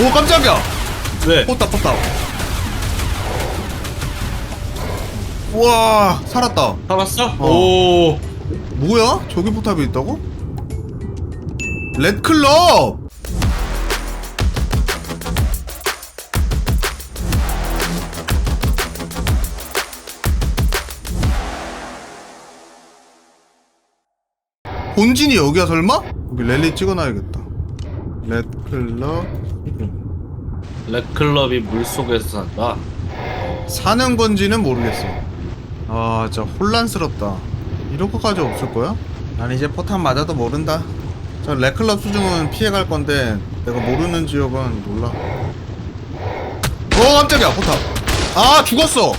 오 깜짝이야 왜? 포탑 포탑 우와 살았다 살았어? 어. 오. 뭐야? 저기 포탑이 있다고? 렛클럽! 본진이 여기야 설마? 여기 랠리 찍어놔야겠다 렛클럽 렉클럽이 물속에서 산다. 사는 건지는 모르겠어 아 진짜 혼란스럽다 이럴 것까지 없을 거야? 난 이제 포탄 맞아도 모른다 저 레클럽 수중은 피해갈 건데 내가 모르는 지역은 몰라 어 깜짝이야 포탑 아 죽었어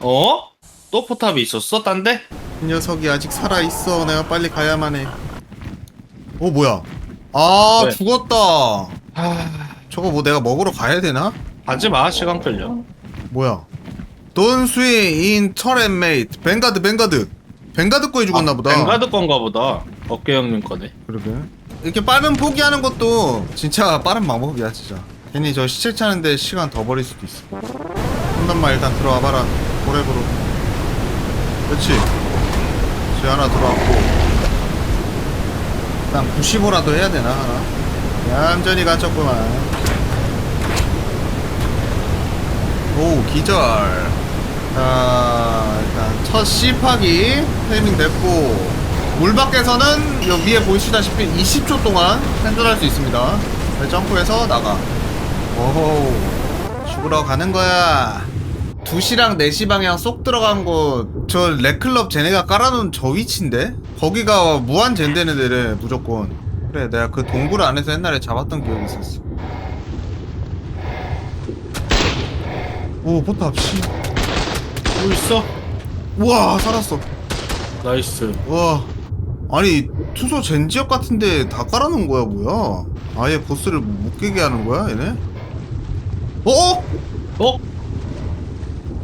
어? 또 포탑이 있었어? 딴데? 이 녀석이 아직 살아 있어 내가 빨리 가야만 해 어 뭐야 아 왜? 죽었다 하... 저거 뭐 내가 먹으러 가야 되나? 가지 마. 시간 끌려. 뭐야 Don't swing in turret mate 뱅가드 뱅가드 뱅가드 거에 죽었나 보다 뱅가드 건가 보다. 어깨 형님 거네. 그러게 이렇게 빠른 포기하는 것도 진짜 빠른 방법이야 진짜 괜히 저 시체 차는데 시간 더 버릴 수도 있어 한단만 일단 들어와 봐라 고래브로 그렇지 쟤 하나 들어왔고 일단 95라도 해야 되나 하나? 얌전히 갇혔구만. 오 기절. 자 일단 첫 C파기 타이밍 됐고 물 밖에서는 여 위에 보이시다시피 20초 동안 생존할 수 있습니다. 네, 점프해서 나가. 오호 죽으러 가는 거야 2시랑 4시 방향 쏙 들어간 거 저 레클럽 쟤네가 깔아놓은 저 위치인데? 거기가 무한 젠되는 데래 무조건 그래 내가 그 동굴 안에서 옛날에 잡았던 기억이 있었어 오 포탑 씨또 있어? 우와 살았어 나이스. 와 아니 투소 젠 지역 같은데 다 깔아놓은 거야 뭐야 아예 보스를 못 깨게 하는 거야 얘네 어? 어?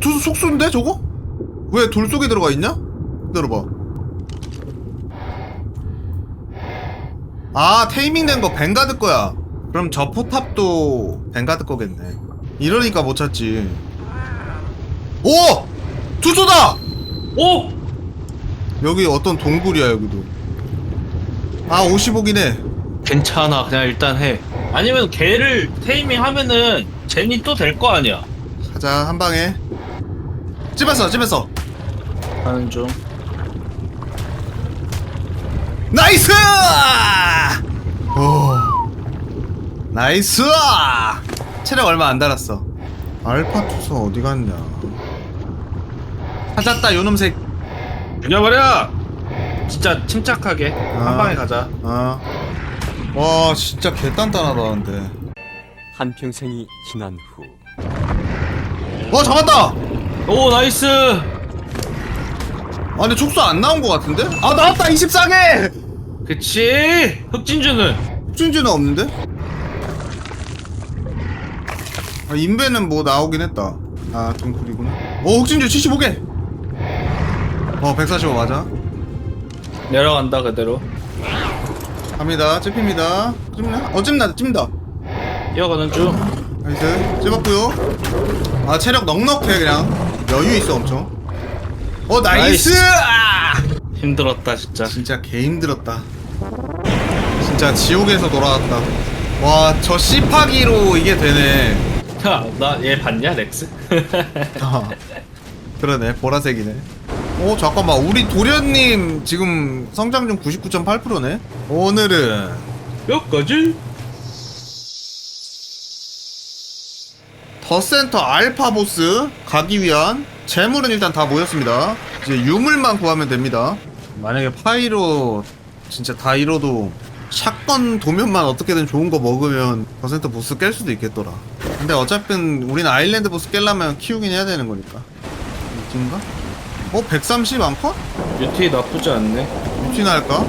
투소 속수인데 저거? 왜 돌 속에 들어가 있냐? 기다려봐 아 테이밍 된거 뱅가드 거야 그럼 저 포탑도 뱅가드 거겠네 이러니까 못 찾지 오! 투소다! 오! 여기 어떤 동굴이야 여기도 아 55기네 괜찮아. 그냥 일단 해. 아니면 걔를 테이밍 하면은 제니 또될 거 아니야. 가자 한 방에 찝었어 찝었어 하는 중. 나이스 오 나이스 체력 얼마 안 달았어 알파 투서 어디 갔냐 찾았다 요놈 새 죽여버려! 진짜 침착하게. 아. 한 방에 가자. 아. 와 진짜 개단단하다 근데 한평생이 지난 후 와 잡았다 오, 나이스! 아 근데 촉수 안 나온 것 같은데? 아 나왔다 24개 그치! 흑진주는 흑준지는 없는데? 아, 인베는 뭐 나오긴 했다. 아, 동굴이구나. 오, 흑진주 75개! 어, 145 맞아. 내려간다, 그대로. 갑니다. 찝힙니다. 찝나? 어, 찝나, 찝니다. 뛰어가는 중. 나이스. 찝었고요 아, 체력 넉넉해, 그냥. 여유 있어, 엄청. 어, 나이스! 나이스. 아! 힘들었다, 진짜. 진짜 개 힘들었다. 진짜 지옥에서 돌아왔다. 와, 저 C파기로 이게 되네. 야, 나얘 봤냐, 렉스? 아, 그러네 보라색이네 오 잠깐만 우리 도련님 지금 성장률 99.8%네 오늘은 몇 가지? 더 센터 알파 보스 가기 위한 재물은 일단 다 모였습니다 이제 유물만 구하면 됩니다 만약에 파이로 진짜 다 이뤄도 샷건 도면만 어떻게든 좋은 거 먹으면 더 센터 보스 깰 수도 있겠더라 근데 어차피 우리는 아일랜드 보스 깰려면 키우긴 해야 되는 거니까 이쯤인가? 어? 130 안컷? 유티 나쁘지 않네. 유티나 할까?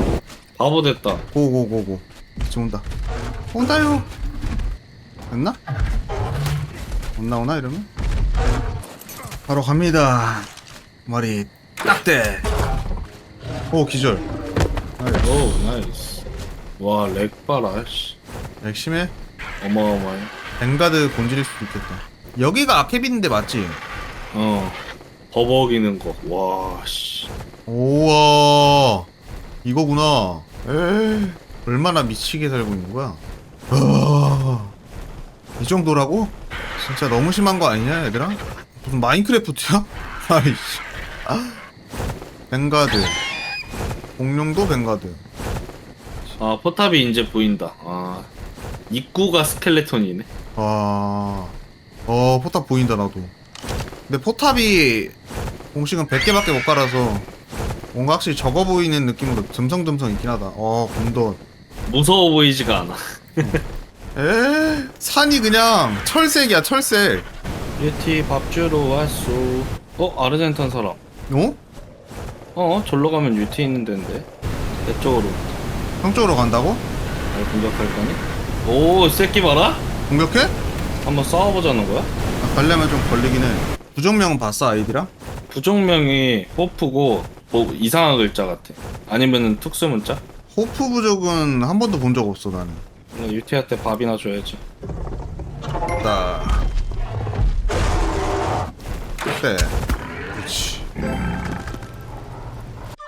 바보 됐다. 고고고고 지금 온다 온다요 됐나? 못 나오나 이러면? 바로 갑니다 머리 딱대 오 기절 오, 나이스. 와, 렉 봐라, 씨. 액심해 어마어마해. 뱅가드 본질일 수도 있겠다 여기가 아케빈인데 맞지? 어 버벅이는 거와씨 우와 이거구나 에이 얼마나 미치게 살고 있는 거야 아, 이 정도라고? 진짜 너무 심한 거 아니냐 얘들아? 무슨 마인크래프트야? 아이씨. 아. 뱅가드. 공룡도 뱅가드. 아 포탑이 이제 보인다. 아 입구가 스켈레톤이네. 아... 어 포탑 보인다 나도. 근데 포탑이 공식은 100개밖에 못 깔아서 뭔가 확실히 적어 보이는 느낌으로 듬성듬성 있긴 하다. 어 곰덧 무서워 보이지가 않아 에 산이 그냥 철색이야 철색 예티 밥 주러 왔소 어 아르젠탄 사람 어? 어 절로 가면 유티 있는 데인데 내 쪽으로 형 쪽으로 간다고? 날 공격할 거니? 오 새끼 봐라 공격해? 한번 싸워보자는 거야? 아, 가려면 좀 걸리긴 해 부정명은 봤어 아이디랑? 부종명이 호프고 뭐 이상한 글자 같아 아니면은 특수 문자? 호프 부족은 한 번도 본 적 없어 나는 나 유티한테 밥이나 줘야지. 나. 그때 그렇지.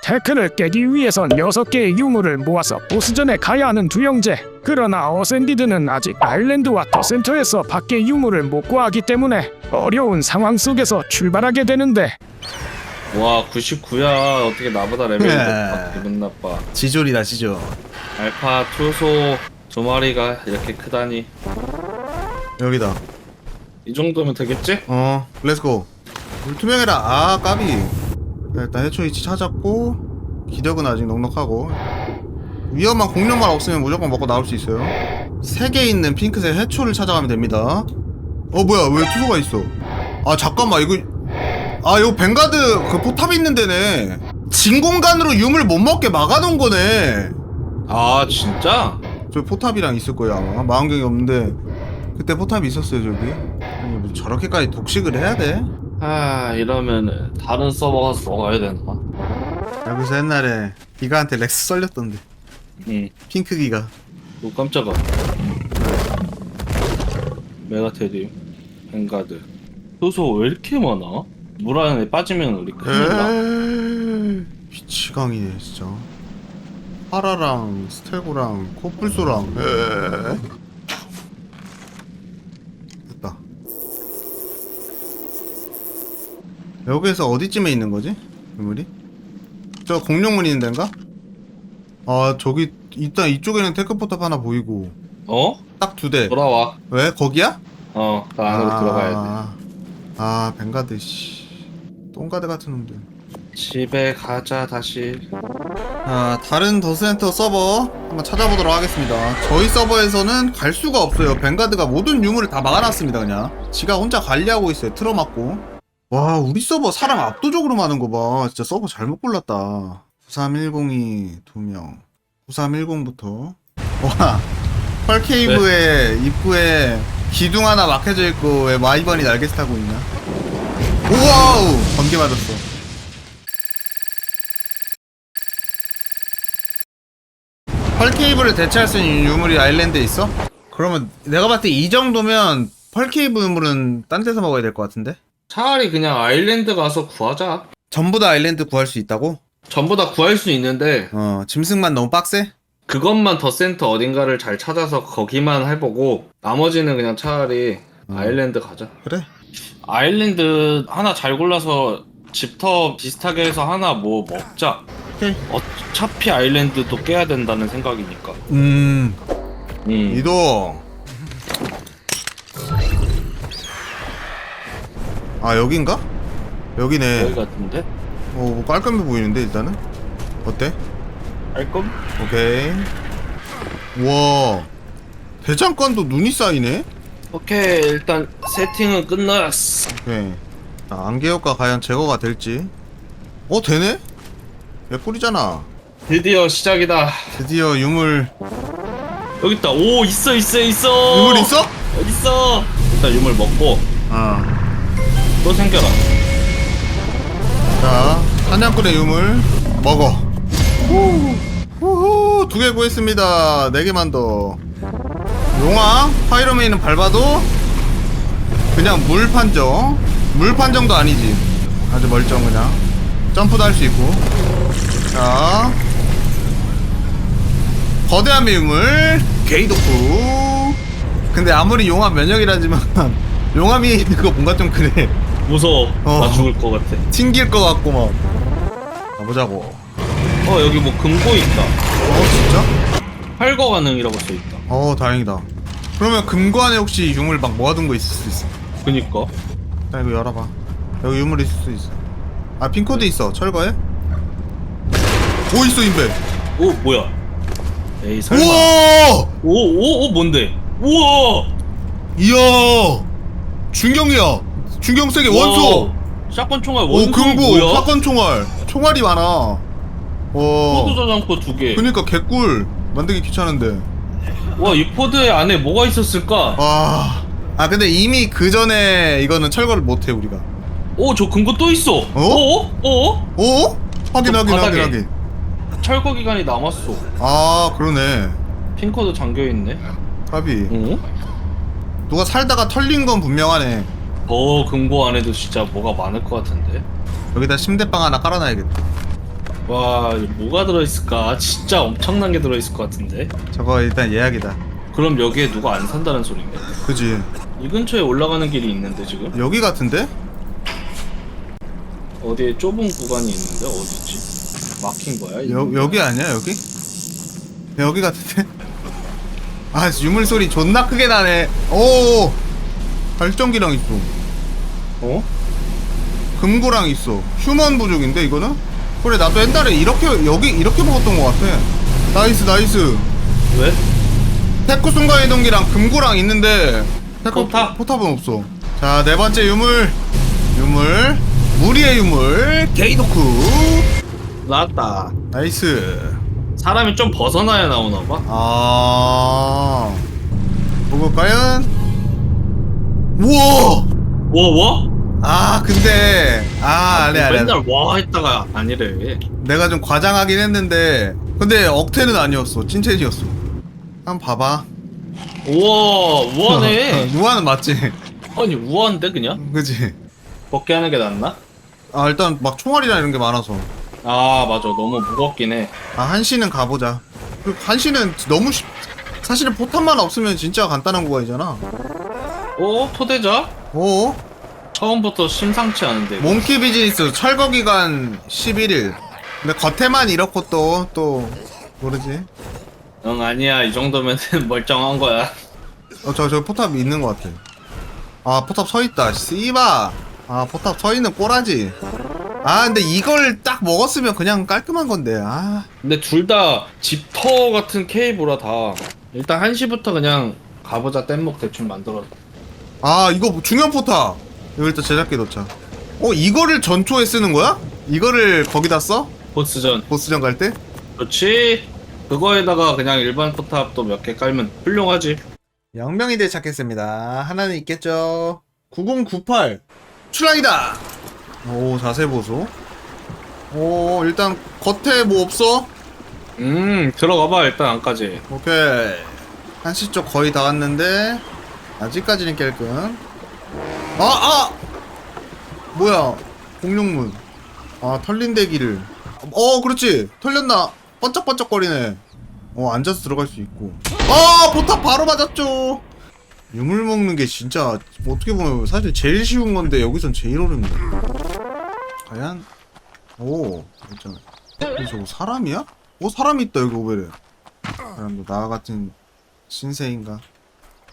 테크를 깨기 위해선 6개의 유물을 모아서 보스전에 가야 하는 두 형제. 그러나 어센디드는 아직 아일랜드와 더 센터에서 밖의 유물을 못 구하기 때문에 어려운 상황 속에서 출발하게 되는데. 와 99야. 어떻게 나보다 레벨이 네. 높아. 기분 나빠. 지졸이다 지졸. 알파 투소 두 마리가 이렇게 크다니. 여기다. 이 정도면 되겠지? 어 렛츠고. 물투명해라. 아 까비. 일단 해초 위치 찾았고 기력은 아직 넉넉하고. 위험한 공룡만 없으면 무조건 먹고 나올 수 있어요. 세개 있는 핑크색 해초를 찾아가면 됩니다. 어 뭐야 왜 투소가 있어? 아 잠깐만 이거 아 이거 뱅가드 그 포탑 있는 데네. 진공관으로 유물 못 먹게 막아놓은 거네. 아 진짜? 저 포탑이랑 있을 거예요 아마 망원경이 없는데 그때 포탑이 있었어요 저기 아니 뭐 저렇게까지 독식을 해야 돼? 아 이러면은 다른 서버 가서 먹어야 되나? 여기서 옛날에 기가한테 렉스 썰렸던데 응. 핑크 기가 오 깜짝아. 메가테리움, 뱅가드. 효소 왜 이렇게 많아? 물 안에 빠지면 우리 큰일 나. 에이 미치광이네 진짜 파라랑 스텔고랑 코뿔소랑 에이. 됐다 여기에서 어디쯤에 있는 거지? 유물이? 저 공룡문 있는 데인가? 아 저기 일단 이쪽에는 테크포탑 하나 보이고 어? 딱 두대 돌아와. 왜? 거기야? 어, 나 안으로 아, 들어가야 아 뱅가드 씨 똥가드 같은 놈들 돼. 집에 가자 다시. 아 다른 더센터 서버 한번 찾아보도록 하겠습니다. 저희 서버에서는 갈 수가 없어요. 뱅가드가 모든 유물을 다 막아놨습니다 그냥. 지가 혼자 관리하고 있어요 틀어막고. 와 우리 서버 사람 압도적으로 많은 거 봐. 진짜 서버 잘못 골랐다. 9310이 2명. 9310부터. 와 펄케이브의 입구에 기둥 하나 막혀져 있고 왜 마이번이 날개짓 타고 있냐? 오와우! 번개 맞았어 펄케이브를 대체할 수 있는 유물이 아일랜드에 있어? 그러면 내가 봤을 때 이 정도면 펄케이브 유물은 딴 데서 먹어야 될 것 같은데? 차라리 그냥 아일랜드 가서 구하자. 전부 다 아일랜드 구할 수 있다고? 전부 다 구할 수 있는데 어 짐승만 너무 빡세? 그것만 더 센터 어딘가를 잘 찾아서 거기만 해보고 나머지는 그냥 차라리 음. 아일랜드 가자. 그래 아일랜드 하나 잘 골라서 집터 비슷하게 해서 하나 뭐 먹자. 오케이 어차피 아일랜드도 깨야 된다는 생각이니까. 음 음. 이동 아 여긴가? 여기네 여기 같은데? 어, 뭐 깔끔해 보이는데 일단은 어때? 깔끔? 오케이 우와 대장간도 눈이 쌓이네? 오케이 일단 세팅은 끝났어. 오케이 자, 안개효과 과연 제거가 될지 어 되네? 개꿀이잖아 드디어 시작이다. 드디어 유물 여기 있다. 오 있어 있어 있어. 유물 있어? 있어. 일단 유물 먹고 어. 또 생겨라. 자 사냥꾼의 유물 먹어 후후 두개 구했습니다 네 개만 더 용왕 파이로메인은 밟아도 그냥 물 판정 물 판정도 아니지 아주 멀쩡 그냥 점프도 할 수 있고 자 거대한 미음을 게이도프 근데 아무리 용암 면역이라지만 용암이 있는 거 뭔가 좀 그래 무서워. 어. 나 죽을 것 같아. 튕길 것 같고 막 가보자고 어 여기 뭐 금고 있다. 어 진짜? 활거 가능이라고 써 있다. 어 다행이다 그러면 금고 안에 혹시 유물 막 모아둔 거 있을 수 있어 그니까. 나 이거 열어봐 여기 유물 있을 수 있어 아 핀코드 있어 철거해? 오 있어 인베 오 뭐야? 에이 설마. 우와 오오오 뭔데? 우와. 이야 중경이야 중경 세계 원소 와, 샷건 총알 오 원소 금고 뭐야? 사건 총알 총알이 많아 포드 와 저장포 두 개. 그니까 개꿀 만들기 귀찮은데 와 이 포드 안에 뭐가 있었을까? 아, 아 근데 이미 그 전에 이거는 철거를 못해 우리가 오 저 금고 또 있어. 어? 어? 어? 오? 확인 저 확인 확인 바닥에. 확인 철거 기간이 남았어. 아 그러네 핀코드 잠겨 있네. 까비 어? 누가 살다가 털린 건 분명하네 어 금고 안에도 진짜 뭐가 많을 것 같은데. 여기다 침대방 하나 깔아놔야겠다 와 뭐가 들어 있을까? 진짜 엄청난 게 들어 있을 것 같은데. 저거 일단 예약이다 그럼 여기에 누가 안 산다는 소린가? 그지 이 근처에 올라가는 길이 있는데 지금 여기 같은데? 어디에 좁은 구간이 있는데 어디지? 막힌 거야? 이 여? 여기 아니야 여기? 여기 같은데? 아 유물 소리 존나 크게 나네 오 발전기랑 있어 어? 금고랑 있어 휴먼 부족인데 이거는? 그래 나도 옛날에 이렇게 여기 이렇게 먹었던 것 같아 나이스 나이스 왜? 테크 순간 이동기랑 금고랑 있는데 테크 포탑? 포탑은 없어 자 네 번째 유물 유물 무리의 유물 게이도쿠 나왔다. 나이스 사람이 좀 벗어나야 나오나 봐. 아 보고 과연 우와 와 와? 아 근데 아 아래 아래 맨날 와 했다가 아니래. 내가 좀 과장하긴 했는데 근데 억텐은 아니었어 찐텐이었어 한번 봐봐 우와 우하네. 우아는 맞지 아니 우한데 그냥? 그지 벗게 하는 게 낫나? 아 일단 막 총알이나 이런 게 많아서. 아 맞아. 너무 무겁긴 해. 아 한시는 가보자. 그 한시는 너무 쉽 사실은 포탄만 없으면 진짜 간단한 구간이잖아. 오 토대자? 오 처음부터 심상치 않은데. 몽키 비즈니스 철거 기간 11일 근데 겉에만 이렇고 또 또 모르지. 응 아니야. 이 정도면 멀쩡한 거야. 어저 저 포탑 있는 것 같아. 아 포탑 서있다. 씨바 아 포탑 서있는 꼬라지 아 근데 이걸 딱 먹었으면 그냥 깔끔한 건데 아 근데 둘다 집터 같은 케이블라 다. 일단 1시부터 그냥 가보자 뗏목 대충 만들어. 아 이거 중형 포탑 이거 일단 제작기 넣자 어 이거를 전초에 쓰는 거야? 이거를 거기다 써? 보스전. 보스전 갈 때? 그렇지. 그거에다가 그냥 일반 포탑도 몇 개 깔면 훌륭하지. 영명이들 찾겠습니다 하나는 있겠죠 9098 출랑이다. 오 자세 보소. 오 일단 겉에 뭐 없어? 음 들어가봐 일단 안까지. 오케이. 한시 쪽 거의 다 왔는데 아직까지는 깰끔. 아! 아! 뭐야? 공룡문. 아 털린 대기를. 어 그렇지. 털렸나? 번쩍번쩍거리네. 어 앉아서 들어갈 수 있고. 아 포탑 바로 맞았죠 유물 먹는 게 진짜 어떻게 보면 사실 제일 쉬운 건데 여기선 제일 어렵네. 과연? 오 있잖아. 어, 저거 사람이야? 어 사람이 있다 여기 오베레 사람도 나 같은 신세인가?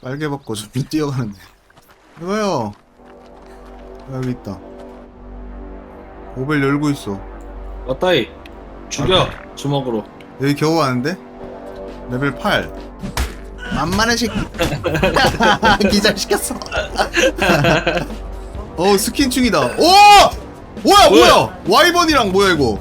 빨개 벗고 좀 뛰어가는데. 이거요. 여기 있다. 오벨 열고 있어. 어따이 죽여 주먹으로. 여기 겨우 왔는데? 레벨 8 만만한 새끼. 기절시켰어. 어 스킨충이다. 오! 뭐야 뭐야? 뭐야? 와이번이랑 뭐야 이거